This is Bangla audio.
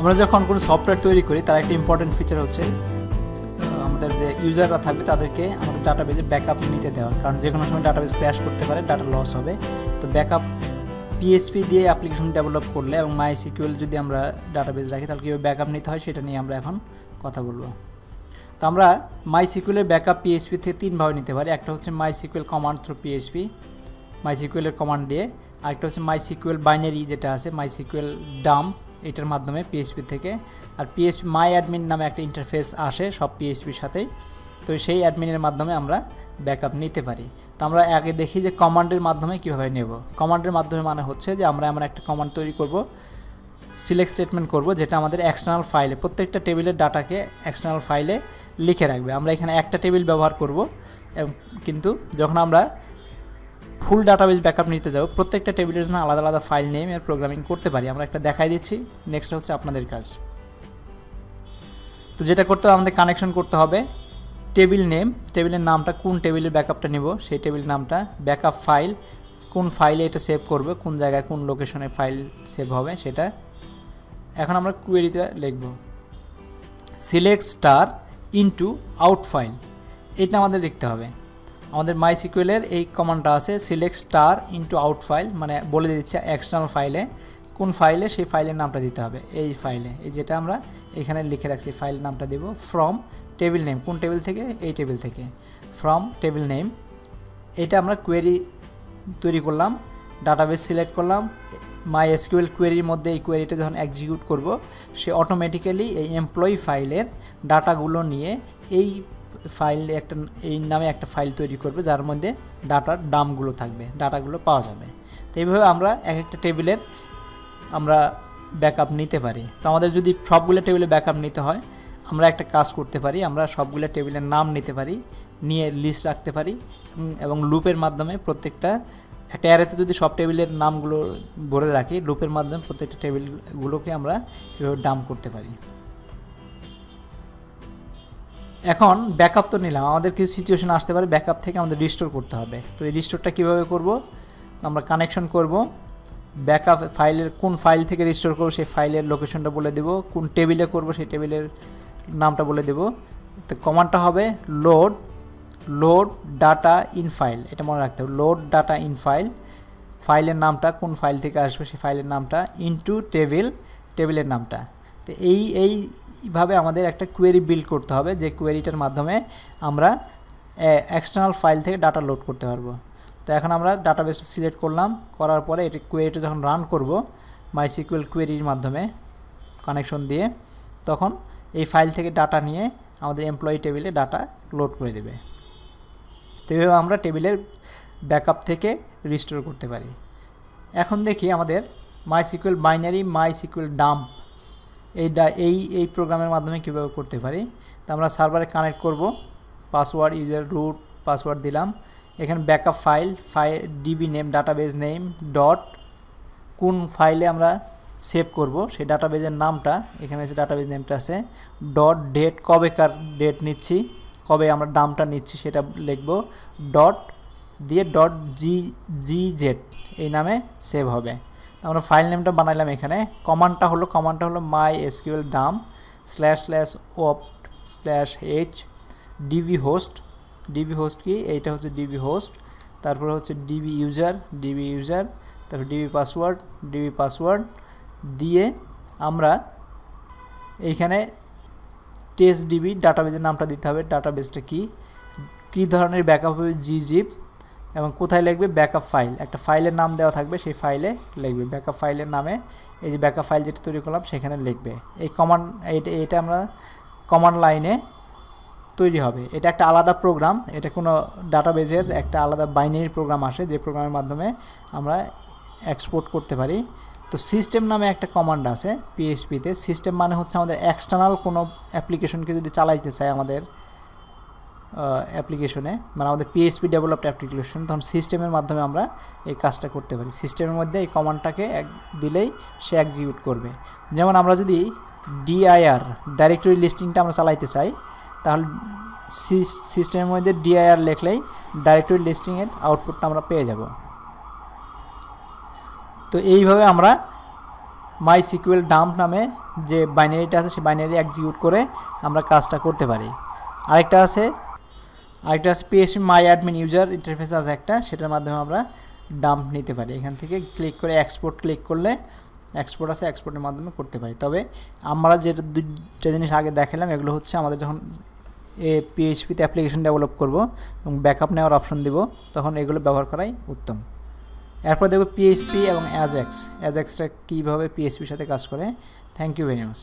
আমরা যখন কোনো সফটওয়্যার তৈরি করি, তার একটা ইম্পর্টেন্ট ফিচার হচ্ছে আমাদের যে ইউজাররা থাকবে, তাদেরকে আমাদের ডাটা ডাটাবেজে ব্যাকআপ নিতে দেওয়া। কারণ যে কোনো সময় ডাটাবেজ ক্র্যাশ করতে পারে ডাটা লস হবে। তো ব্যাকআপ পিএসপি দিয়ে অ্যাপ্লিকেশন ডেভেলপ করলে এবং মাই সিকিউএল যদি আমরা ডাটাবেজ রাখি, তাহলে কীভাবে ব্যাকআপ নিতে হয়, সেটা নিয়ে আমরা এখন কথা বলব। তো আমরা মাই সিকুয়েলের ব্যাকআপ পিএসপি থেকে তিনভাবে নিতে পারি। একটা হচ্ছে my sequel command through PSP my সিকুয়েলের command দিয়ে আরেকটা হচ্ছে মাই সিকুয়েল বাইনারি যেটা আছে মাই সিকুয়েল ডাম্প এটার মাধ্যমে পিএসপি থেকে। আর পিএসপি মাই অ্যাডমিন নামে একটা ইন্টারফেস আসে সব পিএসপির সাথেই। তো সেই অ্যাডমিনের মাধ্যমে আমরা ব্যাকআপ নিতে পারি। তো আমরা আগে দেখি যে কমান্ডের মাধ্যমে কীভাবে নেব। কমান্ডের মাধ্যমে মানে হচ্ছে যে আমরা এমন একটা কমান্ড তৈরি করব সিলেক্ট স্টেটমেন্ট করব, যেটা আমাদের এক্সটার্নাল ফাইলে প্রত্যেকটা টেবিলের ডাটাকে এক্সটার্নাল ফাইলে লিখে রাখবে। আমরা এখানে একটা টেবিল ব্যবহার করব কিন্তু যখন আমরা ফুল ডাটাবেজ ব্যাকআপ নিতে যাব। প্রত্যেকটা টেবিলের জন্য আলাদা আলাদা ফাইল নেম এর প্রোগ্রামিং করতে পারি। আমরা একটা দেখাই দিচ্ছি। নেক্সট হচ্ছে আপনাদের কাজ। তো যেটা করতে হবে, আমাদের কানেকশন করতে হবে। টেবিল নেম টেবিলের নামটা, কোন টেবিলের ব্যাকআপটা নেব, সেই টেবিল নামটা ব্যাকআপ ফাইল কোন ফাইলে এটা সেভ করবে, কোন জায়গায়, কোন লোকেশনে ফাইল সেভ হবে সেটা। এখন আমরা কুয়েরিতে লিখব। Select star into out file এটা আমাদের লিখতে হবে। আমাদের মাই সিকুয়েলের এই কমান্ডটা আছে select star into out file মানে বলে দিচ্ছে এক্সটার্নাল ফাইলে কোন ফাইলে সেই ফাইলের নামটা দিতে হবে, এই ফাইলে এই যেটা আমরা এখানে লিখে রাখছি ফাইলের নামটা দেব ফ্রম টেবিল নেম কোন টেবিল থেকে? এই টেবিল থেকে। ফ্রম টেবিল নেম এটা আমরা কোয়েরি তৈরি করলাম ডাটাবেস সিলেক্ট করলাম। মাই এসকিউএল কোয়েরির মধ্যে এই কোয়েরিটা যখন এক্সিকিউট করব, সে অটোমেটিক্যালি এই এমপ্লয়ি ফাইলের ডাটাগুলো নিয়ে এই ফাইল একটা, এই নামে একটা ফাইল তৈরি করবে, যার মধ্যে ডাটার দামগুলো থাকবে ডাটাগুলো পাওয়া যাবে। তো এইভাবে আমরা এক একটা টেবিলের আমরা ব্যাকআপ নিতে পারি। তো আমাদের যদি সবগুলো টেবিলে ব্যাকআপ নিতে হয়, আমরা একটা কাজ করতে পারি, আমরা সবগুলো টেবিলের নাম নিতে পারি, নিয়ে লিস্ট রাখতে পারি এবং লুপের মাধ্যমে প্রত্যেকটা, একটা অ্যারেতে যদি সব টেবিলের নামগুলো ভরে রাখি লুপের মাধ্যমে প্রত্যেকটা টেবিলগুলোকে আমরা কীভাবে ডাম করতে পারি। এখন ব্যাকআপ তো নিলাম। আমাদের কিছু সিচুয়েশন আসতে পারে ব্যাকআপ থেকে আমাদের রিস্টোর করতে হবে। তো এই রিস্টোরটা কীভাবে করব? আমরা কানেকশন করব। ব্যাকআপ ফাইলের কোন ফাইল থেকে রিস্টোর করব, সেই ফাইলের লোকেশনটা বলে দেব। কোন টেবিলে করব, সেই টেবিলের নামটা বলে দেব। তো কমান্ডটা হবে load load data in file এটা মনে রাখতে হবে লোড ডাটা ইন ফাইল ফাইলের নামটা কোন ফাইল থেকে আসবে, সেই ফাইলের নামটা ইনটু টেবিল টেবিলের নামটা। তো এই এই এইভাবে আমাদের একটা কোয়েরি বিল্ড করতে হবে, যে কোয়েরিটার মাধ্যমে আমরা এক্সটার্নাল ফাইল থেকে ডাটা লোড করতে পারব। তো এখন আমরা ডাটাবেসটা সিলেক্ট করলাম, করার পরে এটি কোয়েরিটা যখন রান করব মাইসিকুয়েল কোয়েরির মাধ্যমে কানেকশন দিয়ে, তখন এই ফাইল থেকে ডাটা নিয়ে আমাদের এমপ্লয়ি টেবিলে ডাটা লোড করে দেবে। তো এইভাবে আমরা টেবিলের ব্যাকআপ থেকে রিস্টোর করতে পারি। এখন দেখি আমাদের my sequel binary my sequel dump এই এই এই প্রোগ্রামের মাধ্যমে কীভাবে করতে পারি? তো আমরা সার্ভারে কানেক্ট করব, পাসওয়ার্ড, ইউজার রুট, পাসওয়ার্ড দিলাম। এখানে backup file file DB name database name, dot, কোন ফাইলে আমরা সেভ করব, সেই ডাটাবেজের নামটা, এখানে যে ডাটাবেজ নেমটা আছে, ডট ডেট কবেকার ডেট নিচ্ছি, কবে আমরা দামটা নিচ্ছি সেটা লিখব, ডট দিয়ে ডট জি জি জেড, এই নামে সেভ হবে। আমরা ফাইল নেমটা বানাইলাম এখানে। কমান্ডটা হলো কমান্ডটা হলো my SQL dump slash slash op slash H DB host DB host কি? এইটা হচ্ছে ডিবি হোস্ট তারপর হচ্ছে ডিবি ইউজার ডিবি ইউজার তারপর ডিবি পাসওয়ার্ড ডিবি পাসওয়ার্ড দিয়ে আমরা এইখানে টেস্ট ডিবি ডাটাবেজের নামটা দিতে হবে। ডাটাবেসটা কি? কী ধরনের ব্যাকআপ হবে? জি জিপ এবং কোথায় লিখবে? Backup file. একটা ফাইলের নাম দেওয়া থাকবে, সেই ফাইলে লিখবে। ব্যাকআপ ফাইলের নামে এই যে ব্যাকআপ ফাইল যেটা তৈরি করলাম, সেখানে লিখবে। এই কমান্ড এটা আমরা কমান্ড লাইনে তৈরি হবে। এটা একটা আলাদা প্রোগ্রাম এটা কোনো ডাটাবেজের একটা আলাদা বাইনারি প্রোগ্রাম আসে, যে প্রোগ্রামের মাধ্যমে আমরা এক্সপোর্ট করতে পারি। তো সিস্টেম নামে একটা কমান্ড আছে পিএইচপিতে সিস্টেম মানে হচ্ছে আমাদের এক্সটার্নাল কোনো অ্যাপ্লিকেশনকে যদি চালাইতে চাই আমাদের অ্যাপ্লিকেশনে মানে আমাদের পিএইচপি ডেভেলপড অ্যাপ্লিকেশন তখন সিস্টেমের মাধ্যমে আমরা এই কাজটা করতে পারি। সিস্টেমের মধ্যে এই কমান্ডটাকে এক, দিলেই সে এক্সিকিউট করবে। যেমন আমরা যদি ডিআইআর ডাইরেক্টরি লিস্টিংটা আমরা চালাইতে চাই, তাহলে সিস্টেমের মধ্যে ডিআইআর লিখলেই ডাইরেক্টরি লিস্টিংয়ের আউটপুটটা আমরা পেয়ে যাব। তো এইভাবে আমরা মাই সিকুয়েল ডাম্প নামে যে বাইনারিটা আছে সেই বাইনারি এক্সিকিউট করে আমরা কাজটা করতে পারি। আরেকটা আছে আরেকটা আছে PSP my admin user interface আছে একটা, সেটার মাধ্যমে আমরা ডাম্প নিতে পারি। এখান থেকে ক্লিক করে এক্সপোর্ট ক্লিক করলে এক্সপোর্ট আছে এক্সপোর্টের মাধ্যমে করতে পারি। তবে আমরা যেটা দুটা জিনিস আগে দেখালাম, এগুলো হচ্ছে আমাদের যখন এ পিএইচপিতে অ্যাপ্লিকেশন ডেভেলপ করব এবং ব্যাকআপ নেওয়ার অপশন দিব, তখন এগুলো ব্যবহার করাই উত্তম। এরপর দেখব পিএইচপি এবং অ্যাজএক্স অ্যাজএক্সটা কীভাবে পিএইচপির সাথে কাজ করে? Thank you very much